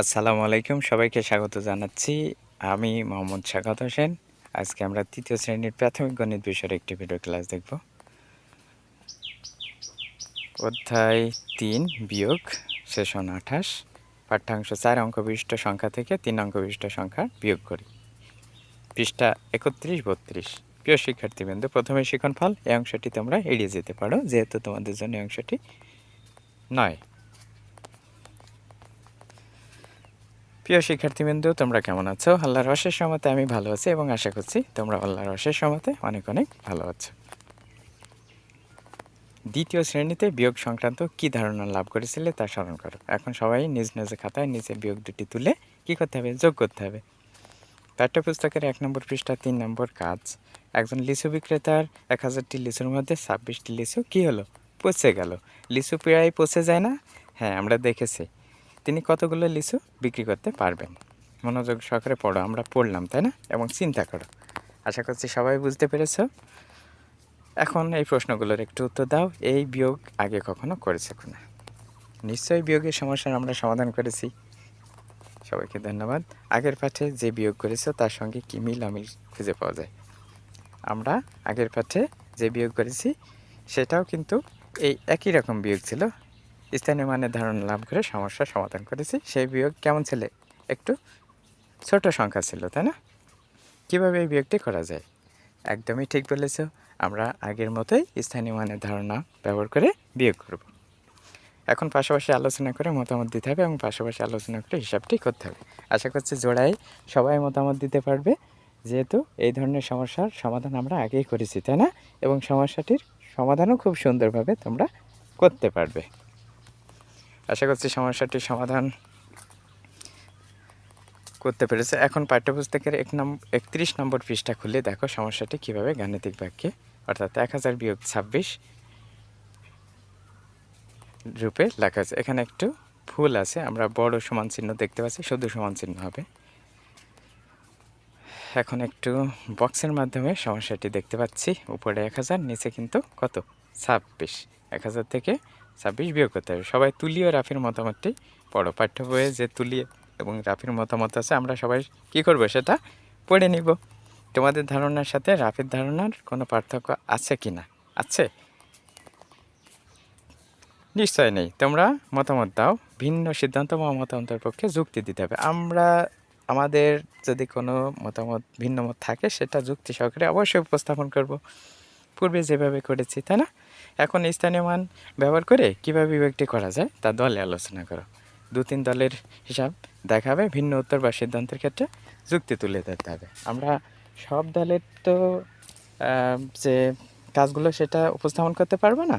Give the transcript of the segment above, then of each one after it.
আসসালামু আলাইকুম। সবাইকে স্বাগত জানাচ্ছি। আমি মোহাম্মদ স্বাগত হোসেন। আজকে আমরা তৃতীয় শ্রেণির প্রাথমিক গণিত বিষয়ের একটি ভিডিও ক্লাস দেখব। অধ্যায় তিন, বিয়োগ, সেশন আঠাশ। পাঠ্যাংশ চার অঙ্ক বিশিষ্ট সংখ্যা থেকে তিন অঙ্ক বিশিষ্ট সংখ্যা বিয়োগ করি। পৃষ্ঠা একত্রিশ, বত্রিশ। প্রিয় শিক্ষার্থীবৃন্দ, প্রথমে শিক্ষণফল, এই অংশটি তোমরা এড়িয়ে যেতে পারো, যেহেতু তোমাদের জন্য অংশটি নয়। প্রিয় শিক্ষার্থীবৃন্দ, তোমরা কেমন আছো? আল্লাহর অশেষ সমাতে আমি ভালো আছি এবং আশা করছি তোমরা আল্লাহর অশেষ সমাতে অনেক অনেক ভালো আছো। দ্বিতীয় শ্রেণীতে বিয়োগ সংক্রান্ত কি ধারণা লাভ করেছিলে তা স্মরণ করো। এখন সবাই নিজ নিজ খাতায় নিচে বিয়োগ দুটি তুলে কি করতে হবে? যোগ করতে হবে। পাঠ্যপুস্তকের এক নম্বর পৃষ্ঠা, তিন নম্বর কাজ। একজন লিচু বিক্রেতার এক হাজারটি লিচুর মধ্যে ছাব্বিশটি লিচু কি হলো? পচে গেল। লিচু প্রায় পচে যায় না? হ্যাঁ আমরা দেখেছি। তিনি কতগুলো লিচু বিক্রি করতে পারবেন? মনোযোগ সহকারে পড়ো, আমরা পড়লাম, তাই না? এবং চিন্তা করো। আশা করছি সবাই বুঝতে পেরেছ। এখন এই প্রশ্নগুলোর একটু উত্তর দাও, এই বিয়োগ আগে কখনো করেছে কিনা? নিশ্চয়ই বিয়োগের সমস্যার আমরা সমাধান করেছি। সবাইকে ধন্যবাদ। আগের পাঠে যে বিয়োগ করেছ, তার সঙ্গে কি মিল অমিল খুঁজে পাওয়া যায়? আমরা আগের পাঠে যে বিয়োগ করেছি, সেটাও কিন্তু এই একই রকম বিয়োগ ছিল। স্থানীয় মানের ধারণা লাভ করে সমস্যার সমাধান করেছি। সেই বিয়োগ কেমন ছিল? একটু ছোট সংখ্যা ছিল, তাই না? কীভাবে এই বিয়োগটি করা যায়? একদমই ঠিক বলেছ। আমরা আগের মতোই স্থানীয় মানের ধারণা ব্যবহার করে বিয়োগ করব। এখন পাশাপাশি আলোচনা করে মতামত দিতে হবে এবং পাশাপাশি আলোচনা করে হিসাবটি করতে হবে। আশা করছি জোড়াই সবাই মতামত দিতে পারবে। যেহেতু এই ধরনের সমস্যার সমাধান আমরা আগেই করেছি, তাই না? এবং সমস্যাটির সমাধানও খুব সুন্দরভাবে তোমরা করতে পারবে। আশা করছি সমস্যাটির সমাধান করতে পেরেছে। এখন পাঠ্যপুস্তকের এক নম্বর একত্রিশ নম্বর পৃষ্ঠা খুলে দেখো সমস্যাটি কীভাবে গাণিতিক বাক্যে, অর্থাৎ এক হাজার বিয়োগ ছাব্বিশ রূপে লেখা আছে। এখানে একটু ফুল আছে, আমরা বড় সমান চিহ্ন দেখতে পাচ্ছি শুধু সমান চিহ্ন হবে। এখন একটু বক্সের মাধ্যমে সমস্যাটি দেখতে পাচ্ছি। উপরে এক হাজার, নিচে কিন্তু কত? ছাব্বিশ। এক হাজার থেকে ছাব্বিশ বিয়োগ করতে হবে। সবাই তুলি ও রাফির মতামতটি পড়ো। পাঠ্য বইয়ে যে তুলি এবং রাফির মতামত আছে, আমরা সবাই কি করব সেটা পড়ে নিব। তোমাদের ধারণার সাথে রাফির ধারণার কোনো পার্থক্য আছে কি না? আছে? নিশ্চয় নেই। তোমরা মতামত দাও। ভিন্ন সিদ্ধান্ত বা মতামতের পক্ষে যুক্তি দিতে হবে। আমরা, আমাদের যদি কোনো মতামত, ভিন্ন মত থাকে, সেটা যুক্তি সহকারে অবশ্যই উপস্থাপন করব। পূর্বে যেভাবে করেছি, তাই না? এখন স্থানীয় মান ব্যবহার করে কীভাবে বিভাগটি করা যায়, তা দলে আলোচনা করো। দু তিন দলের হিসাব দেখাবে, ভিন্ন উত্তর বা সিদ্ধান্তের ক্ষেত্রে যুক্তি তুলে ধরতে হবে। আমরা সব দলের তো যে কাজগুলো সেটা উপস্থাপন করতে পারব না,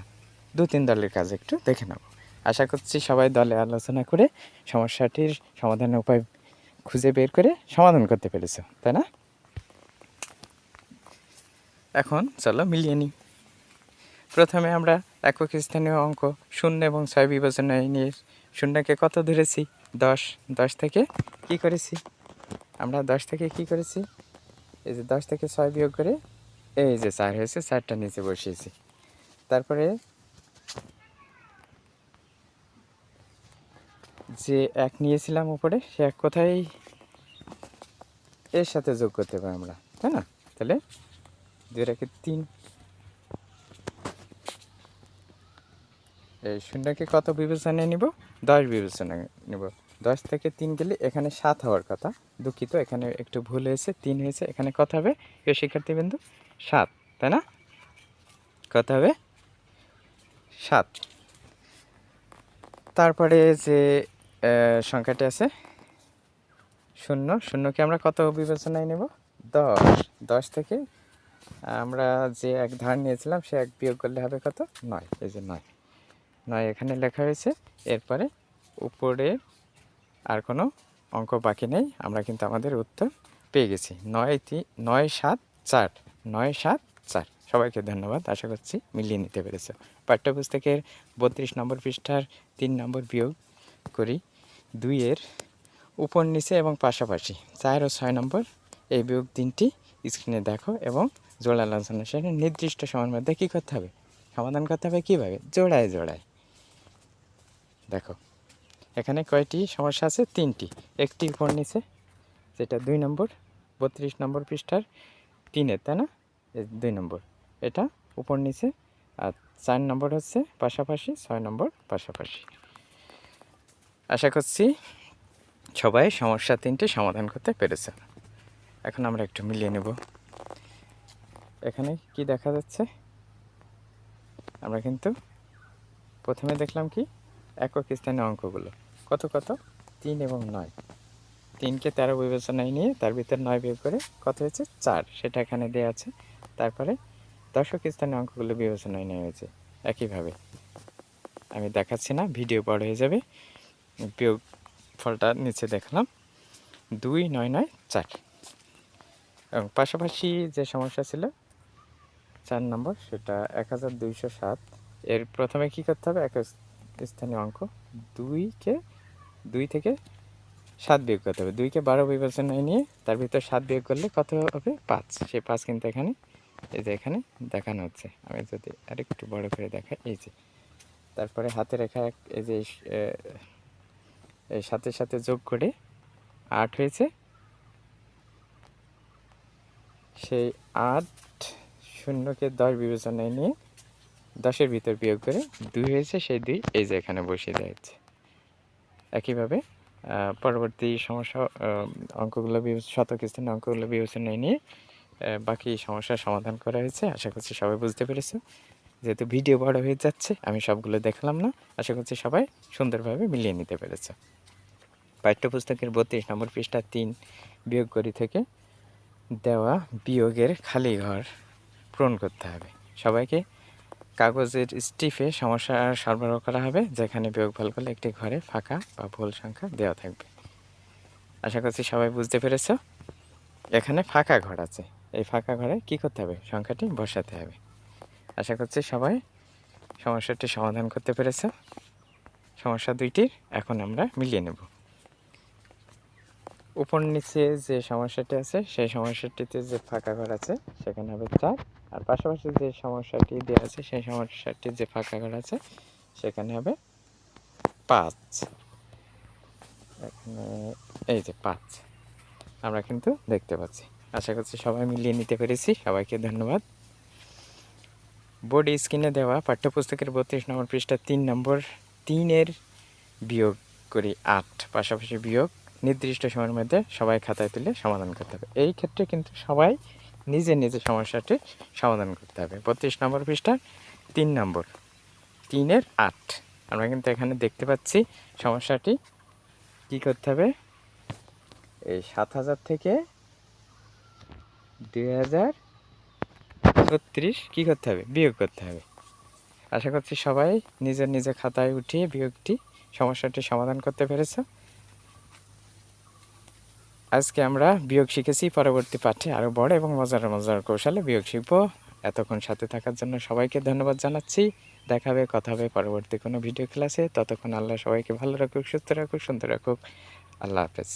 দু তিন দলের কাজ একটু দেখে নেব। আশা করছি সবাই দলে আলোচনা করে সমস্যাটির সমাধানের উপায় খুঁজে বের করে সমাধান করতে পেরেছ, তাই না? এখন চলো মিলিয়ে নিই। প্রথমে আমরা একক স্থানীয় অঙ্ক শূন্য এবং ছয় বিবেচনায় নিয়ে শূন্যকে কত ধরেছি? দশ। দশ থেকে কি করেছি? আমরা দশ থেকে কি করেছি? এই যে দশ থেকে ছয় বিয়োগ করে এই যে চার হয়েছে, চারটা নিচে বসিয়েছি। তারপরে যে এক নিয়েছিলাম উপরে, সে এক কোথায়? এর সাথে যোগ করতে পারি আমরা, তাই না? তাহলে দুই রেখে তিন। এই শূন্যকে কত বিবেচনায় নিব? দশ বিবেচনায় নিব। দশ থেকে তিন গেলে এখানে সাত হওয়ার কথা। দুঃখিত, এখানে একটু ভুল হয়েছে, তিন হয়েছে। এখানে কত হবে? প্রিয় শিক্ষার্থীবৃন্দু সাত, তাই না? কত হবে? সাত। তারপরে যে সংখ্যাটি আছে, শূন্য, শূন্যকে আমরা কত বিবেচনায় নেব? দশ। দশ থেকে আমরা যে এক ধার নিয়েছিলাম, সে এক বিয়োগ করলে হবে কত? নয়। এই যে নয়। নয় এখানে লেখা হয়েছে, এরপরে উপরে আর কোনো অঙ্ক বাকি নেই। আমরা কিন্তু আমাদের উত্তর পেয়ে গেছি। নয় তি, নয় সাত চার। নয় সাত চার। সবাইকে ধন্যবাদ। আশা করছি মিলিয়ে নিতে পেরেছে। পাঠ্যপুস্তকের বত্রিশ নম্বর পৃষ্ঠার তিন নম্বর বিয়োগ করি। দুইয়ের উপর, নিচে এবং পাশাপাশি। চার ও ছয় নম্বর, এই বিয়োগ তিনটি স্ক্রিনে দেখো এবং জোড়া আলোচনা সেটা নির্দিষ্ট সময়ের মধ্যে কী করতে হবে? সমাধান করতে হবে কীভাবে? জোড়ায় জোড়ায়। দেখো, এখানে কয়টি সমস্যা আছে? তিনটি। একটি উপর নিচে, যেটা দুই নম্বর, বত্রিশ নম্বর পৃষ্ঠার তিনের তাই না? দুই নম্বর। এটা উপর নিচে, আর চার নম্বর হচ্ছে পাশাপাশি, ছয় নম্বর পাশাপাশি। আশা করছি সবাই সমস্যা তিনটি সমাধান করতে পেরেছে। এখন আমরা একটু মিলিয়ে নেব। এখানে কি দেখা যাচ্ছে? আমরা কিন্তু প্রথমে দেখলাম কি? একক স্থানীয় অঙ্কগুলো। কত কত? তিন এবং নয়। তিনকে তেরো বিবেচনায় নিয়ে তার ভিতরে নয় বিয়োগ করে কত হয়েছে? চার। সেটা এখানে দেওয়া আছে। তারপরে দশক স্থানীয় অঙ্কগুলো বিবেচনায় নেওয়া হয়েছে একইভাবে। আমি দেখাচ্ছি না, ভিডিও বড় হয়ে যাবে। বিয়োগ ফলটা নিচে দেখলাম। দুই, নয় নয়, চার। এবং পাশাপাশি যে সমস্যা ছিল চার নম্বর, সেটা এক হাজার দুইশো সাত। এর প্রথমে কী করতে হবে? এক স্থানীয় অঙ্ক দুইকে, দুই থেকে সাত বিয়োগ করতে হবে। দুইকে বারো বিবেচনায় নিয়ে তার ভিতর সাত বিয়োগ করলে কত হবে? পাঁচ। সেই পাঁচ কিন্তু এখানে, এই যে এখানে দেখানো হচ্ছে। আমি যদি আরেকটু বড় করে দেখাই, এই যে। তারপরে হাতে রেখা এক, এই যে এই সাথে সাথে যোগ করে আট হয়েছে। সেই আট শূন্যকে দশ বিবেচনায় নিয়ে দশের ভিতর বিয়োগ করে দুই হয়েছে, সেই দুই এই যে এখানে বসিয়ে দেওয়া একইভাবে পরবর্তী সমস্যা অঙ্কগুলো শতক স্থানে অঙ্কগুলো বিবেচনায় নিয়ে বাকি সমস্যার সমাধান করা হয়েছে। আশা করছি সবাই বুঝতে পেরেছে। যেহেতু ভিডিও বড় হয়ে যাচ্ছে, আমি সবগুলো দেখলাম না। আশা করছি সবাই সুন্দরভাবে মিলিয়ে নিতে পেরেছে। পাঠ্যপুস্তকের বত্রিশ নম্বর পৃষ্ঠা তিন বিয়োগ করি থেকে দেওয়া বিয়োগের খালি ঘর পূরণ করতে হবে। সবাইকে কাগজের স্টিফে সমস্যা সরবরাহ করা হবে, যেখানে বিয়োগ ফল করলে একটি ঘরে ফাঁকা বা ভুল সংখ্যা দেওয়া থাকবে। আশা করছি সবাই বুঝতে পেরেছ। এখানে ফাঁকা ঘর আছে। এই ফাঁকা ঘরে কি করতে হবে? সংখ্যাটি বসাতে হবে। আশা করছি সবাই সমস্যাটি সমাধান করতে পেরেছ। সমস্যা দুইটির এখন আমরা মিলিয়ে নেব। উপর নিচে যে সমস্যাটি আছে, সেই সমস্যাটিতে যে ফাঁকা ঘর আছে, সেখানে হবে চার। আর পাশাপাশি যে সমস্যাটি দেওয়া আছে, সেই সমস্যাটির যে ফাঁকা ঘর আছে, সেখানে হবে পাঁচ। এখানে এই যে পাঁচ। আমরা কিন্তু দেখতে পাচ্ছি। আশা করছি সবাই মিলিয়ে নিতে পেরেছি। সবাইকে ধন্যবাদ। বোর্ড স্ক্রিনে দেওয়া পাঠ্যপুস্তকের বত্রিশ নম্বর পৃষ্ঠা তিন নম্বর তিনের বিয়োগ করি আট। পাশাপাশি বিয়োগ নির্দিষ্ট সময়ের মধ্যে সবাই খাতায় তুলে সমাধান করতে হবে। এই ক্ষেত্রে কিন্তু সবাই নিজে নিজে সমস্যাটি সমাধান করতে হবে। বত্রিশ নম্বর পৃষ্ঠা, তিন নম্বর, তিনের আট। আমরা কিন্তু এখানে দেখতে পাচ্ছি সমস্যাটি কি করতে হবে? এই সাত হাজার থেকে দুই হাজার ছত্রিশ কী করতে হবে? বিয়োগ করতে হবে। আশা করছি সবাই নিজের নিজের খাতায় উঠিয়ে বিয়োগটি, সমস্যাটি সমাধান করতে পেরেছ। আজকে আমরা বিয়োগ শিখেছি, পরবর্তী পাঠে আরও বড় এবং মজার মজার কৌশলে বিয়োগ শিখব। এতক্ষণ সাথে থাকার জন্য সবাইকে ধন্যবাদ জানাচ্ছি। দেখা হবে, কথা হবে পরবর্তী কোনো ভিডিও ক্লাসে। ততক্ষণ আল্লাহ সবাইকে ভালো রাখুক, সুস্থ রাখুক, সুন্দর রাখুক। আল্লাহ হাফেজ।